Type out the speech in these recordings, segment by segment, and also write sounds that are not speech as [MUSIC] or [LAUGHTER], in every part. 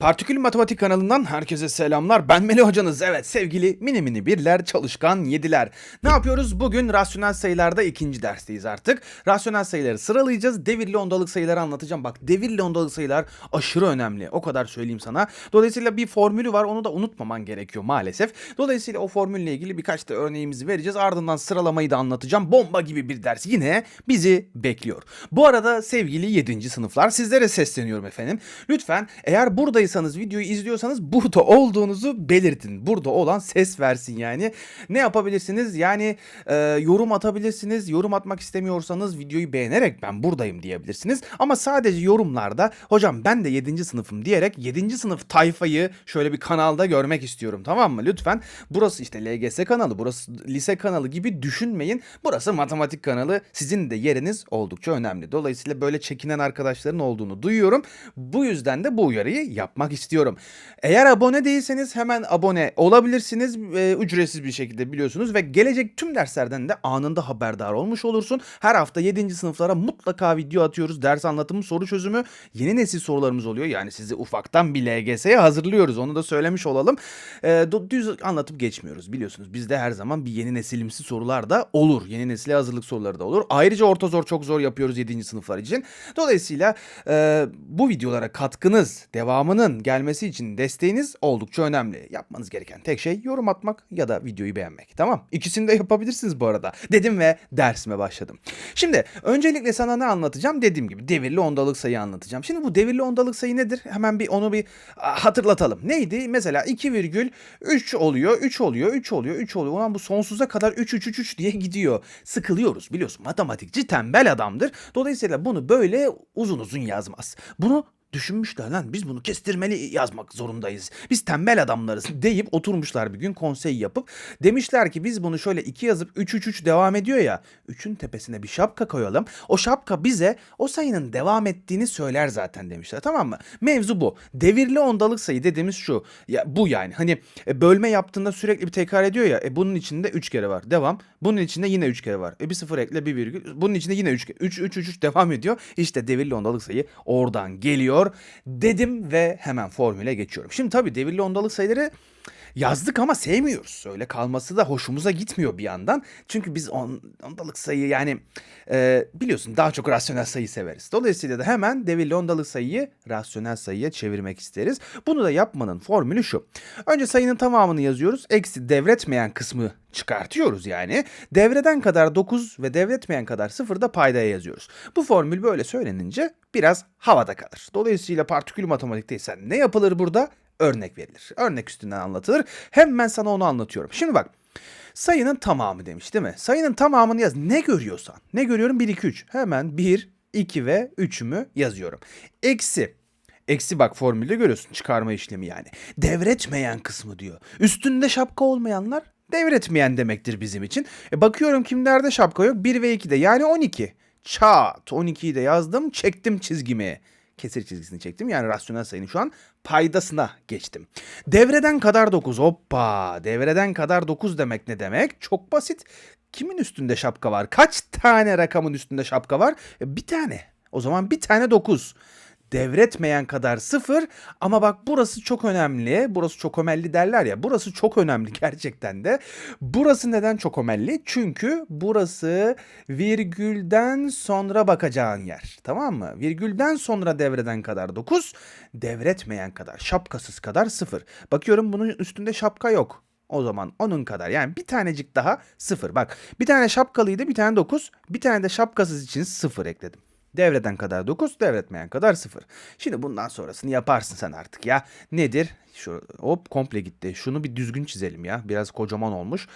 Partikül Matematik kanalından herkese selamlar. Ben Melih hocanız. Evet sevgili mini mini birler, çalışkan yediler. Ne yapıyoruz? Bugün rasyonel sayılarda ikinci dersteyiz artık. Rasyonel sayıları sıralayacağız. Devirli ondalık sayıları anlatacağım. Bak devirli ondalık sayılar aşırı önemli. O kadar söyleyeyim sana. Dolayısıyla bir formülü var. Onu da unutmaman gerekiyor maalesef. Dolayısıyla o formülle ilgili birkaç da örneğimizi vereceğiz. Ardından sıralamayı da anlatacağım. Bomba gibi bir ders yine bizi bekliyor. Bu arada sevgili 7. sınıflar sizlere sesleniyorum efendim. Lütfen eğer buradaysanız videoyu izliyorsanız burada olduğunuzu belirtin. Burada olan ses versin yani. Ne yapabilirsiniz? Yani e, yorum atabilirsiniz. Yorum atmak istemiyorsanız videoyu beğenerek ben buradayım diyebilirsiniz. Ama sadece yorumlarda hocam ben de 7. sınıfım diyerek 7. sınıf tayfayı şöyle bir kanalda görmek istiyorum tamam mı? Lütfen burası işte LGS kanalı, burası lise kanalı gibi düşünmeyin. Burası matematik kanalı. Sizin de yeriniz oldukça önemli. Dolayısıyla böyle çekinen arkadaşların olduğunu duyuyorum. Bu yüzden de bu uyarıyı yapmak istiyorum. Eğer abone değilseniz hemen abone olabilirsiniz. E, ücretsiz bir şekilde biliyorsunuz ve gelecek tüm derslerden de anında haberdar olmuş olursun. Her hafta 7. sınıflara mutlaka video atıyoruz. Ders anlatımı, soru çözümü, yeni nesil sorularımız oluyor. Yani sizi ufaktan bir LGS'ye hazırlıyoruz. Onu da söylemiş olalım. E, düz anlatıp geçmiyoruz biliyorsunuz. Bizde her zaman bir yeni nesilimsi sorular da olur. Yeni nesile hazırlık soruları da olur. Ayrıca orta zor çok zor yapıyoruz 7. sınıflar için. Dolayısıyla e, bu videolara katkınız, devamının gelmesi için desteğiniz oldukça önemli. Yapmanız gereken tek şey yorum atmak ya da videoyu beğenmek. Tamam? İkisini de yapabilirsiniz bu arada. Dedim ve dersime başladım. Şimdi öncelikle sana ne anlatacağım? Dediğim gibi devirli ondalık sayı anlatacağım. Şimdi bu devirli ondalık sayı nedir? Hemen bir onu bir hatırlatalım. Neydi? Mesela 2,3 oluyor, 3 oluyor, 3 oluyor, 3 oluyor. Ulan bu sonsuza kadar 3 3 3 3 diye gidiyor. Sıkılıyoruz biliyorsun. Matematikçi tembel adamdır. Dolayısıyla bunu böyle uzun uzun yazmaz. Bunu düşünmüşler lan biz bunu kestirmeli yazmak zorundayız. Biz tembel adamlarız deyip oturmuşlar bir gün konsey yapıp demişler ki biz bunu şöyle 2 yazıp 3 3 3 devam ediyor ya 3'ün tepesine bir şapka koyalım. O şapka bize o sayının devam ettiğini söyler zaten demişler tamam mı? Mevzu bu. Devirli ondalık sayı dediğimiz şu. Ya bu yani hani e, bölme yaptığında sürekli bir tekrar ediyor ya. E, bunun içinde 3 kere var. Devam. Bunun içinde yine 3 kere var. E, bir sıfır ekle bir virgül. Bunun içinde yine 3 3 3 3 3 devam ediyor. İşte devirli ondalık sayı oradan geliyor dedim ve hemen formüle geçiyorum. Şimdi tabii devirli ondalık sayıları yazdık ama sevmiyoruz. Öyle kalması da hoşumuza gitmiyor bir yandan. Çünkü biz on, ondalık sayı yani e, biliyorsun daha çok rasyonel sayı severiz. Dolayısıyla da hemen devirli ondalık sayıyı rasyonel sayıya çevirmek isteriz. Bunu da yapmanın formülü şu. Önce sayının tamamını yazıyoruz. Eksi devretmeyen kısmı çıkartıyoruz yani. Devreden kadar 9 ve devretmeyen kadar 0 da paydaya yazıyoruz. Bu formül böyle söylenince biraz havada kalır. Dolayısıyla partikül matematikteysen ne yapılır burada? Örnek verilir. Örnek üstünden anlatılır. Hemen sana onu anlatıyorum. Şimdi bak. Sayının tamamı demiş değil mi? Sayının tamamını yaz. Ne görüyorsan. Ne görüyorum? 1, 2, 3. Hemen 1, 2 ve 3'ümü yazıyorum. Eksi Eksi bak formülde görüyorsun çıkarma işlemi yani. Devretmeyen kısmı diyor. Üstünde şapka olmayanlar devretmeyen demektir bizim için. E bakıyorum kimlerde şapka yok? 1 ve 2'de yani 12. Çat 12'yi de yazdım çektim çizgimi. Kesir çizgisini çektim yani rasyonel sayının şu an paydasına geçtim. Devreden kadar 9 hoppa devreden kadar 9 demek ne demek? Çok basit. Kimin üstünde şapka var? Kaç tane rakamın üstünde şapka var? E, bir tane. O zaman bir tane 9 devretmeyen kadar sıfır ama bak burası çok önemli. Burası çok ömelli derler ya. Burası çok önemli [LAUGHS] gerçekten de. Burası neden çok ömelli? Çünkü burası virgülden sonra bakacağın yer. Tamam mı? Virgülden sonra devreden kadar 9, devretmeyen kadar, şapkasız kadar 0. Bakıyorum bunun üstünde şapka yok. O zaman onun kadar yani bir tanecik daha 0. Bak bir tane şapkalıydı bir tane 9 bir tane de şapkasız için 0 ekledim. Devreden kadar 9, devretmeyen kadar 0. Şimdi bundan sonrasını yaparsın sen artık ya. Nedir? Şu, hop komple gitti. Şunu bir düzgün çizelim ya. Biraz kocaman olmuş.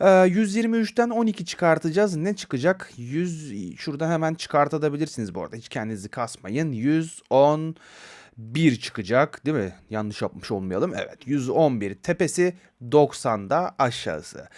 Ee, 123'ten 12 çıkartacağız. Ne çıkacak? 100 şurada hemen çıkartabilirsiniz bu arada. Hiç kendinizi kasmayın. 110 1 çıkacak değil mi? Yanlış yapmış olmayalım. Evet 111 tepesi 90'da aşağısı.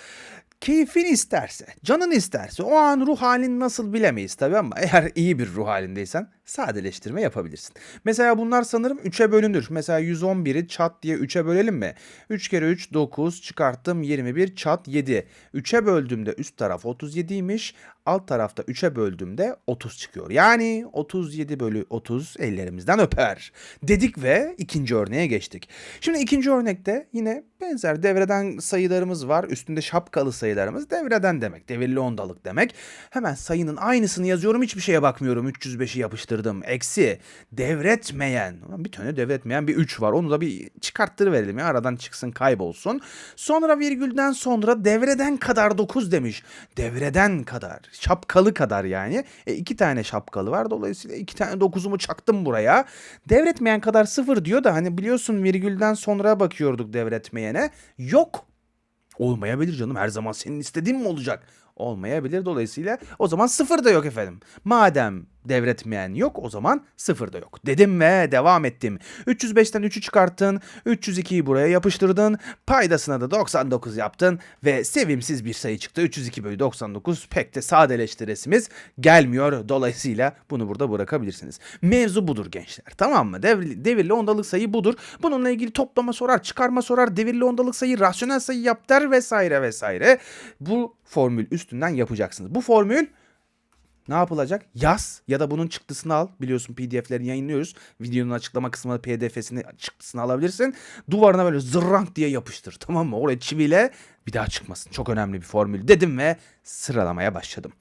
Keyfin isterse, canın isterse o an ruh halin nasıl bilemeyiz tabii ama eğer iyi bir ruh halindeysen sadeleştirme yapabilirsin. Mesela bunlar sanırım 3'e bölünür. Mesela 111'i çat diye 3'e bölelim mi? 3 kere 3 9 çıkarttım 21 çat 7. 3'e böldüğümde üst taraf 37'ymiş. alt tarafta 3'e böldüğümde 30 çıkıyor. Yani 37 bölü 30 ellerimizden öper. Dedik ve ikinci örneğe geçtik. Şimdi ikinci örnekte yine benzer devreden sayılarımız var. Üstünde şapkalı sayılarımız devreden demek. Devirli ondalık demek. Hemen sayının aynısını yazıyorum. Hiçbir şeye bakmıyorum. 305'i yapıştırdım. Eksi devretmeyen. Bir tane devretmeyen bir 3 var. Onu da bir çıkarttır verelim ya. Aradan çıksın kaybolsun. Sonra virgülden sonra devreden kadar 9 demiş. Devreden kadar. Şapkalı kadar yani. E, iki tane şapkalı var. Dolayısıyla iki tane 9'umu çaktım buraya. Devretmeyen kadar 0 diyor da hani biliyorsun virgülden sonra bakıyorduk devretmeyene. Yok. Olmayabilir canım. Her zaman senin istediğin mi olacak? Olmayabilir. Dolayısıyla o zaman sıfır da yok efendim. Madem devretmeyen yok o zaman sıfır da yok. Dedim ve devam ettim. 305'ten 3'ü çıkarttın. 302'yi buraya yapıştırdın. Paydasına da 99 yaptın. Ve sevimsiz bir sayı çıktı. 302 bölü 99 pek de sadeleştiresimiz gelmiyor. Dolayısıyla bunu burada bırakabilirsiniz. Mevzu budur gençler. Tamam mı? Devirli, devirli ondalık sayı budur. Bununla ilgili toplama sorar, çıkarma sorar, devirli ondalık sayı, rasyonel sayı yap der vesaire vesaire. Bu formül üstünden yapacaksınız. Bu formül ne yapılacak? Yaz ya da bunun çıktısını al. Biliyorsun PDF'lerini yayınlıyoruz. Videonun açıklama kısmında PDF'sini çıktısını alabilirsin. Duvarına böyle zırrank diye yapıştır. Tamam mı? Oraya çiviyle bir daha çıkmasın. Çok önemli bir formül dedim ve sıralamaya başladım.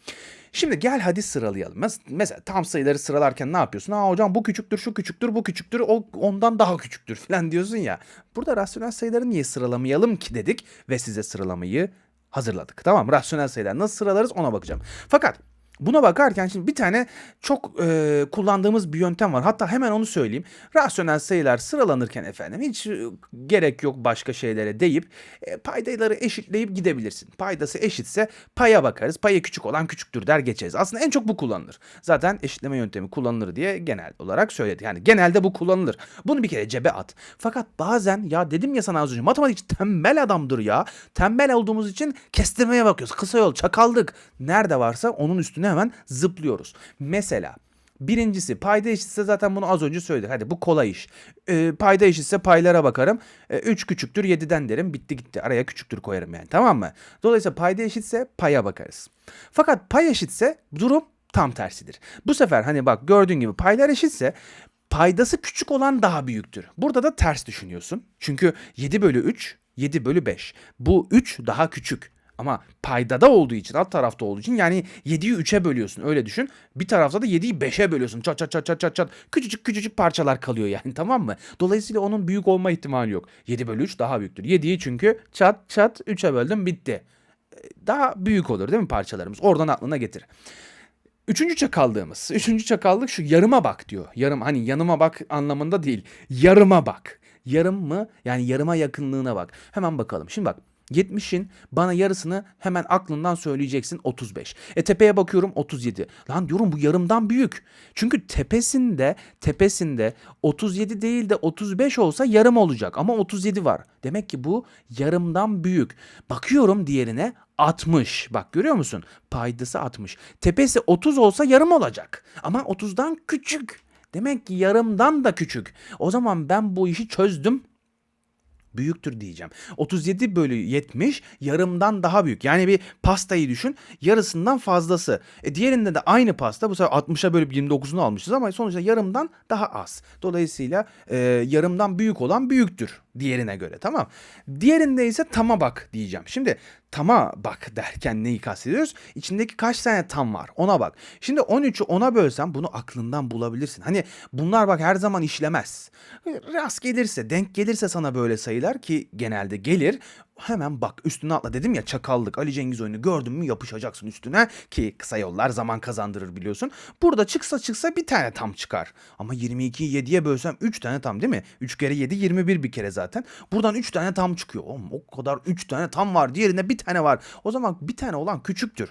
Şimdi gel hadi sıralayalım. Mes- Mesela tam sayıları sıralarken ne yapıyorsun? Aa hocam bu küçüktür, şu küçüktür, bu küçüktür, o ondan daha küçüktür falan diyorsun ya. Burada rasyonel sayıları niye sıralamayalım ki dedik ve size sıralamayı hazırladık. Tamam rasyonel sayılar nasıl sıralarız ona bakacağım. Fakat Buna bakarken şimdi bir tane çok e, kullandığımız bir yöntem var. Hatta hemen onu söyleyeyim. Rasyonel sayılar sıralanırken efendim hiç e, gerek yok başka şeylere deyip e, paydaları eşitleyip gidebilirsin. Paydası eşitse paya bakarız. Payı küçük olan küçüktür der geçeriz. Aslında en çok bu kullanılır. Zaten eşitleme yöntemi kullanılır diye genel olarak söyledi. Yani genelde bu kullanılır. Bunu bir kere cebe at. Fakat bazen ya dedim ya sana az önce matematikçi tembel adamdır ya. Tembel olduğumuz için kestirmeye bakıyoruz. Kısa yol çakaldık. Nerede varsa onun üstüne hemen zıplıyoruz. Mesela Birincisi payda eşitse zaten bunu az önce söyledik. Hadi bu kolay iş. Ee, payda eşitse paylara bakarım. 3 küçüktür 7'den derim. Bitti gitti. Araya küçüktür koyarım yani. Tamam mı? Dolayısıyla payda eşitse paya bakarız. Fakat pay eşitse durum tam tersidir. Bu sefer hani bak gördüğün gibi paylar eşitse paydası küçük olan daha büyüktür. Burada da ters düşünüyorsun. Çünkü 7 bölü 3 7 bölü 5. Bu 3 daha küçük. Ama paydada olduğu için alt tarafta olduğu için yani 7'yi 3'e bölüyorsun öyle düşün. Bir tarafta da 7'yi 5'e bölüyorsun. Çat çat çat çat çat çat. Küçücük küçücük parçalar kalıyor yani [LAUGHS] tamam mı? Dolayısıyla onun büyük olma ihtimali yok. 7 bölü 3 daha büyüktür. 7'yi çünkü çat çat 3'e böldüm bitti. Daha büyük olur değil mi parçalarımız? Oradan aklına getir. Üçüncü çakaldığımız. [LAUGHS] Üçüncü çakallık şu yarıma bak diyor. Yarım hani yanıma bak anlamında değil. Yarıma bak. Yarım mı? Yani yarıma yakınlığına bak. Hemen bakalım. Şimdi bak 70'in bana yarısını hemen aklından söyleyeceksin 35. E tepeye bakıyorum 37. Lan diyorum bu yarımdan büyük. Çünkü tepesinde tepesinde 37 değil de 35 olsa yarım olacak ama 37 var. Demek ki bu yarımdan büyük. Bakıyorum diğerine 60. Bak görüyor musun? Paydası 60. Tepesi 30 olsa yarım olacak. Ama 30'dan küçük. Demek ki yarımdan da küçük. O zaman ben bu işi çözdüm büyüktür diyeceğim. 37 bölü 70 yarımdan daha büyük. Yani bir pastayı düşün yarısından fazlası. E diğerinde de aynı pasta bu sefer 60'a bölüp 29'unu almışız ama sonuçta yarımdan daha az. Dolayısıyla e, yarımdan büyük olan büyüktür diğerine göre tamam. Diğerinde ise tama bak diyeceğim. Şimdi tama bak derken neyi kastediyoruz? İçindeki kaç tane tam var ona bak. Şimdi 13'ü 10'a bölsem bunu aklından bulabilirsin. Hani bunlar bak her zaman işlemez. Rast gelirse denk gelirse sana böyle sayılar ki genelde gelir hemen bak üstüne atla dedim ya çakallık Ali Cengiz oyunu gördün mü yapışacaksın üstüne ki kısa yollar zaman kazandırır biliyorsun. Burada çıksa çıksa bir tane tam çıkar. Ama 22'yi 7'ye bölsem 3 tane tam değil mi? 3 kere 7 21 bir kere zaten. Buradan 3 tane tam çıkıyor. Oğlum o kadar 3 tane tam var diğerinde bir tane var. O zaman bir tane olan küçüktür.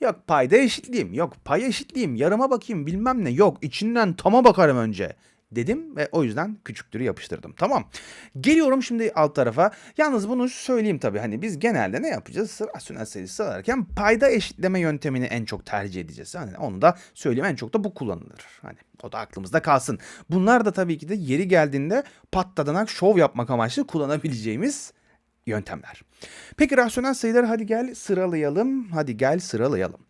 Yok payda eşitleyeyim, yok pay eşitleyeyim, yarıma bakayım bilmem ne, yok içinden tama bakarım önce dedim ve o yüzden küçüktürü yapıştırdım. Tamam. Geliyorum şimdi alt tarafa. Yalnız bunu söyleyeyim tabii. Hani biz genelde ne yapacağız? Rasyonel sayı sağlarken payda eşitleme yöntemini en çok tercih edeceğiz. Hani onu da söyleyeyim en çok da bu kullanılır. Hani o da aklımızda kalsın. Bunlar da tabii ki de yeri geldiğinde patladanak şov yapmak amaçlı kullanabileceğimiz yöntemler. Peki rasyonel sayıları hadi gel sıralayalım. Hadi gel sıralayalım.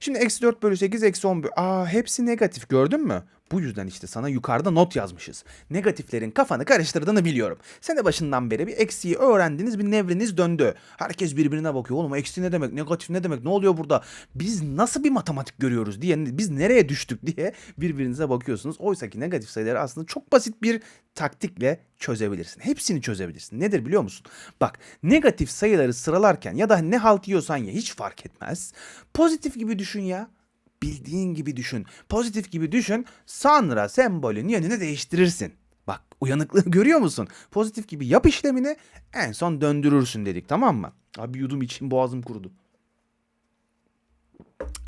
Şimdi eksi 4 bölü 8 eksi 10 bölü... Aa hepsi negatif gördün mü? Bu yüzden işte sana yukarıda not yazmışız. Negatiflerin kafanı karıştırdığını biliyorum. Sene başından beri bir eksiği öğrendiniz bir nevriniz döndü. Herkes birbirine bakıyor. Oğlum eksi ne demek negatif ne demek ne oluyor burada? Biz nasıl bir matematik görüyoruz diye biz nereye düştük diye birbirinize bakıyorsunuz. Oysa ki negatif sayıları aslında çok basit bir taktikle çözebilirsin. Hepsini çözebilirsin. Nedir biliyor musun? Bak negatif sayıları sıralarken ya da ne halt yiyorsan ya hiç fark etmez. Pozitif gibi düşün ya bildiğin gibi düşün. Pozitif gibi düşün. Sonra sembolün yönünü değiştirirsin. Bak uyanıklığı [LAUGHS] görüyor musun? Pozitif gibi yap işlemini en son döndürürsün dedik tamam mı? Abi yudum için boğazım kurudu.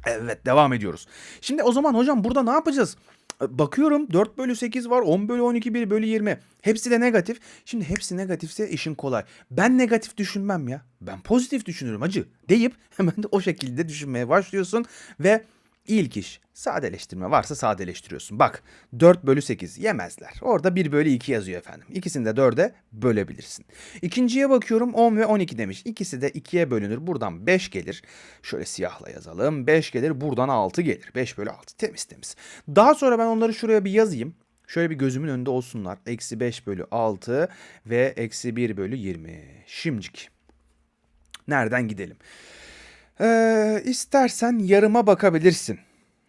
Evet devam ediyoruz. Şimdi o zaman hocam burada ne yapacağız? Bakıyorum 4 bölü 8 var 10 bölü 12 1 bölü 20. Hepsi de negatif. Şimdi hepsi negatifse işin kolay. Ben negatif düşünmem ya. Ben pozitif düşünürüm acı deyip [LAUGHS] hemen de o şekilde düşünmeye başlıyorsun ve İlk iş sadeleştirme varsa sadeleştiriyorsun. Bak 4 bölü 8 yemezler. Orada 1 bölü 2 yazıyor efendim. İkisini de 4'e bölebilirsin. İkinciye bakıyorum 10 ve 12 demiş. İkisi de 2'ye bölünür. Buradan 5 gelir. Şöyle siyahla yazalım. 5 gelir buradan 6 gelir. 5 bölü 6 temiz temiz. Daha sonra ben onları şuraya bir yazayım. Şöyle bir gözümün önünde olsunlar. Eksi 5 bölü 6 ve eksi 1 bölü 20. Şimdiki. Nereden gidelim? Ee, istersen yarıma bakabilirsin.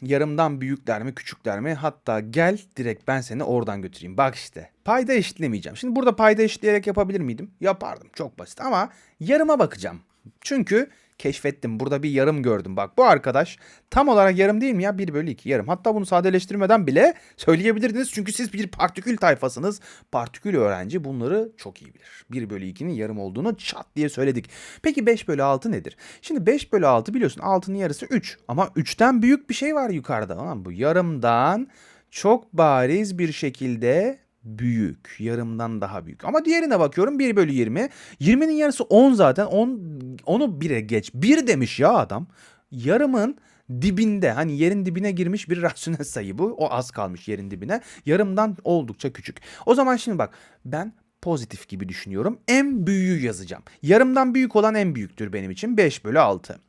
Yarımdan büyükler mi küçükler mi? Hatta gel direkt ben seni oradan götüreyim. Bak işte payda eşitlemeyeceğim. Şimdi burada payda eşitleyerek yapabilir miydim? Yapardım çok basit ama yarıma bakacağım. Çünkü keşfettim. Burada bir yarım gördüm. Bak bu arkadaş tam olarak yarım değil mi ya? 1 bölü 2 yarım. Hatta bunu sadeleştirmeden bile [LAUGHS] söyleyebilirdiniz. Çünkü siz bir partikül tayfasınız. Partikül öğrenci bunları çok iyi bilir. 1 bölü 2'nin yarım olduğunu çat diye söyledik. Peki 5 bölü 6 nedir? Şimdi 5 bölü 6 biliyorsun 6'nın yarısı 3. Ama 3'ten büyük bir şey var yukarıda. Ama bu yarımdan çok bariz bir şekilde büyük. Yarımdan daha büyük. Ama diğerine bakıyorum 1 bölü 20. 20'nin yarısı 10 zaten. 10, onu 1'e geç. 1 demiş ya adam. Yarımın dibinde hani yerin dibine girmiş bir rasyonel sayı bu. O az kalmış yerin dibine. Yarımdan oldukça küçük. O zaman şimdi bak ben pozitif gibi düşünüyorum. En büyüğü yazacağım. Yarımdan büyük olan en büyüktür benim için. 5 bölü 6.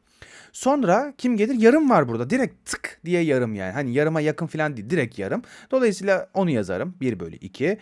Sonra kim gelir? Yarım var burada. Direkt tık diye yarım yani. Hani yarıma yakın falan değil. Direkt yarım. Dolayısıyla onu yazarım. 1 bölü 2.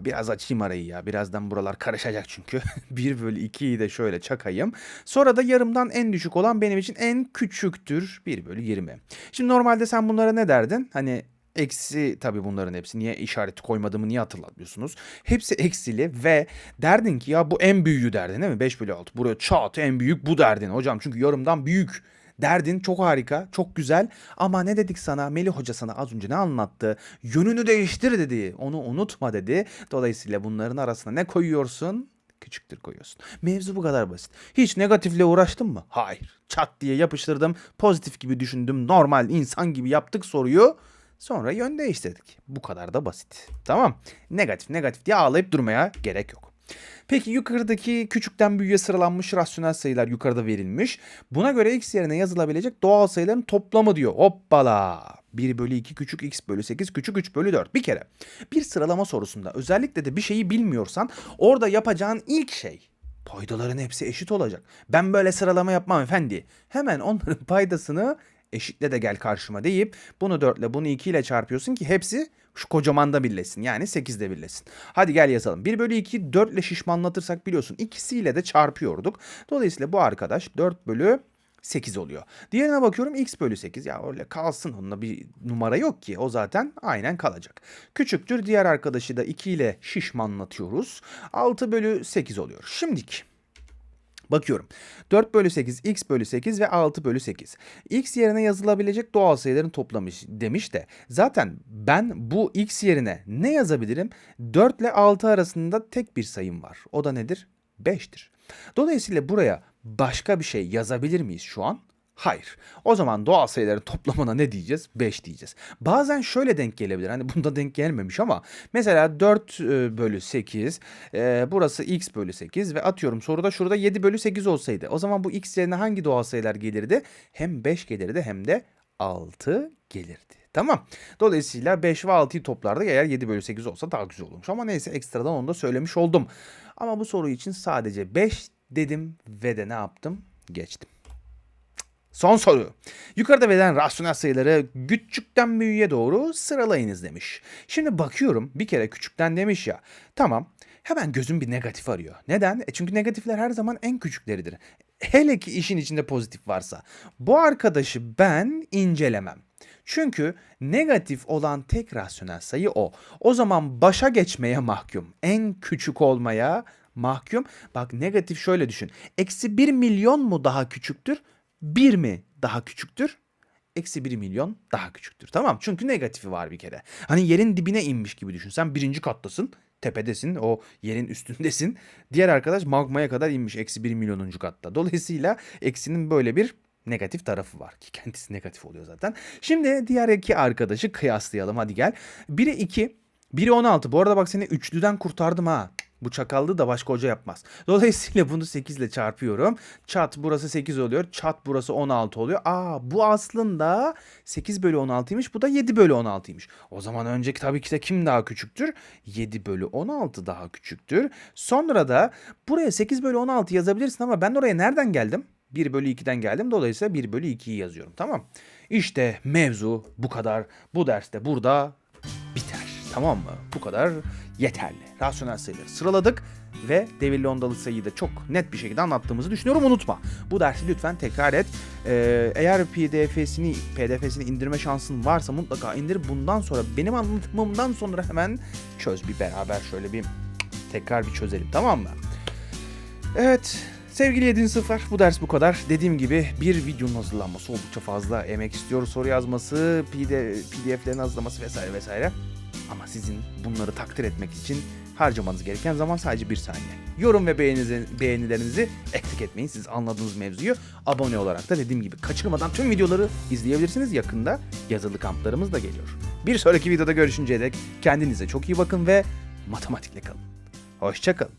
biraz açayım arayı ya. Birazdan buralar karışacak çünkü. [LAUGHS] 1 bölü 2'yi de şöyle çakayım. Sonra da yarımdan en düşük olan benim için en küçüktür. 1 bölü 20. Şimdi normalde sen bunlara ne derdin? Hani Eksi tabii bunların hepsi. Niye işareti koymadığımı niye hatırlatmıyorsunuz? Hepsi eksili ve derdin ki ya bu en büyüğü derdin değil mi? 5 bölü 6. Buraya çat en büyük bu derdin hocam. Çünkü yarımdan büyük. Derdin çok harika, çok güzel ama ne dedik sana? Melih Hoca sana az önce ne anlattı? Yönünü değiştir dedi. Onu unutma dedi. Dolayısıyla bunların arasına ne koyuyorsun? Küçüktür koyuyorsun. Mevzu bu kadar basit. Hiç negatifle uğraştın mı? Hayır. Çat diye yapıştırdım. Pozitif gibi düşündüm. Normal insan gibi yaptık soruyu. Sonra yön değiştirdik. Bu kadar da basit. Tamam. Negatif negatif diye ağlayıp durmaya gerek yok. Peki yukarıdaki küçükten büyüğe sıralanmış rasyonel sayılar yukarıda verilmiş. Buna göre x yerine yazılabilecek doğal sayıların toplamı diyor. Hoppala. 1 bölü 2 küçük x bölü 8 küçük 3 bölü 4. Bir kere bir sıralama sorusunda özellikle de bir şeyi bilmiyorsan orada yapacağın ilk şey paydaların hepsi eşit olacak. Ben böyle sıralama yapmam efendi. Hemen onların [LAUGHS] paydasını eşitle de gel karşıma deyip bunu 4 ile bunu 2 ile çarpıyorsun ki hepsi şu kocaman da birleşsin. Yani 8 de birleşsin. Hadi gel yazalım. 1 bölü 2 4 ile şişmanlatırsak biliyorsun ikisiyle de çarpıyorduk. Dolayısıyla bu arkadaş 4 bölü 8 oluyor. Diğerine bakıyorum x bölü 8. Ya öyle kalsın onunla bir numara yok ki. O zaten aynen kalacak. Küçüktür. Diğer arkadaşı da 2 ile şişmanlatıyoruz. 6 bölü 8 oluyor. Şimdiki Bakıyorum. 4 bölü 8, x bölü 8 ve 6 bölü 8. x yerine yazılabilecek doğal sayıların toplamı demiş de zaten ben bu x yerine ne yazabilirim? 4 ile 6 arasında tek bir sayım var. O da nedir? 5'tir. Dolayısıyla buraya başka bir şey yazabilir miyiz şu an? Hayır. O zaman doğal sayıların toplamına ne diyeceğiz? 5 diyeceğiz. Bazen şöyle denk gelebilir. Hani bunda denk gelmemiş ama mesela 4 e, bölü 8 e, burası x bölü 8 ve atıyorum soruda şurada 7 bölü 8 olsaydı. O zaman bu x yerine hangi doğal sayılar gelirdi? Hem 5 gelirdi hem de 6 gelirdi. Tamam. Dolayısıyla 5 ve 6'yı toplardık eğer 7 bölü 8 olsa daha güzel olmuş. Ama neyse ekstradan onu da söylemiş oldum. Ama bu soru için sadece 5 dedim ve de ne yaptım? Geçtim. Son soru. Yukarıda verilen rasyonel sayıları küçükten büyüğe doğru sıralayınız demiş. Şimdi bakıyorum bir kere küçükten demiş ya. Tamam. Hemen gözüm bir negatif arıyor. Neden? E çünkü negatifler her zaman en küçükleridir. Hele ki işin içinde pozitif varsa. Bu arkadaşı ben incelemem. Çünkü negatif olan tek rasyonel sayı o. O zaman başa geçmeye mahkum. En küçük olmaya mahkum. Bak negatif şöyle düşün. Eksi 1 milyon mu daha küçüktür? 1 mi daha küçüktür? Eksi 1 milyon daha küçüktür. Tamam çünkü negatifi var bir kere. Hani yerin dibine inmiş gibi düşün. Sen birinci kattasın. Tepedesin. O yerin üstündesin. Diğer arkadaş magmaya kadar inmiş. Eksi 1 milyonuncu katta. Dolayısıyla eksinin böyle bir negatif tarafı var ki kendisi negatif oluyor zaten. Şimdi diğer iki arkadaşı kıyaslayalım hadi gel. Biri 2, biri 16. Bu arada bak seni üçlüden kurtardım ha. Bu çakallığı da başka hoca yapmaz. Dolayısıyla bunu 8 ile çarpıyorum. Çat burası 8 oluyor. Çat burası 16 oluyor. Aa bu aslında 8 bölü 16'ymış. Bu da 7 bölü 16'ymış. O zaman önceki tabii ki de kim daha küçüktür? 7 bölü 16 daha küçüktür. Sonra da buraya 8 bölü 16 yazabilirsin ama ben oraya nereden geldim? 1 bölü 2'den geldim. Dolayısıyla 1 bölü 2'yi yazıyorum. Tamam. İşte mevzu bu kadar. Bu derste burada biter. Tamam mı? Bu kadar yeterli. Rasyonel sayıları sıraladık ve devirli ondalı sayıyı da çok net bir şekilde anlattığımızı düşünüyorum. Unutma. Bu dersi lütfen tekrar et. Ee, eğer PDF'sini PDF'sini indirme şansın varsa mutlaka indir. Bundan sonra benim anlatımımdan sonra hemen çöz bir beraber şöyle bir tekrar bir çözelim tamam mı? Evet sevgili 7. sınıflar bu ders bu kadar. Dediğim gibi bir videonun hazırlanması oldukça fazla emek istiyor. Soru yazması, PD, PDF'lerin hazırlaması vesaire vesaire. Ama sizin bunları takdir etmek için harcamanız gereken zaman sadece bir saniye. Yorum ve beğenilerinizi eksik etmeyin. Siz anladığınız mevzuyu abone olarak da dediğim gibi kaçırmadan tüm videoları izleyebilirsiniz. Yakında yazılı kamplarımız da geliyor. Bir sonraki videoda görüşünceye dek kendinize çok iyi bakın ve matematikle kalın. Hoşçakalın.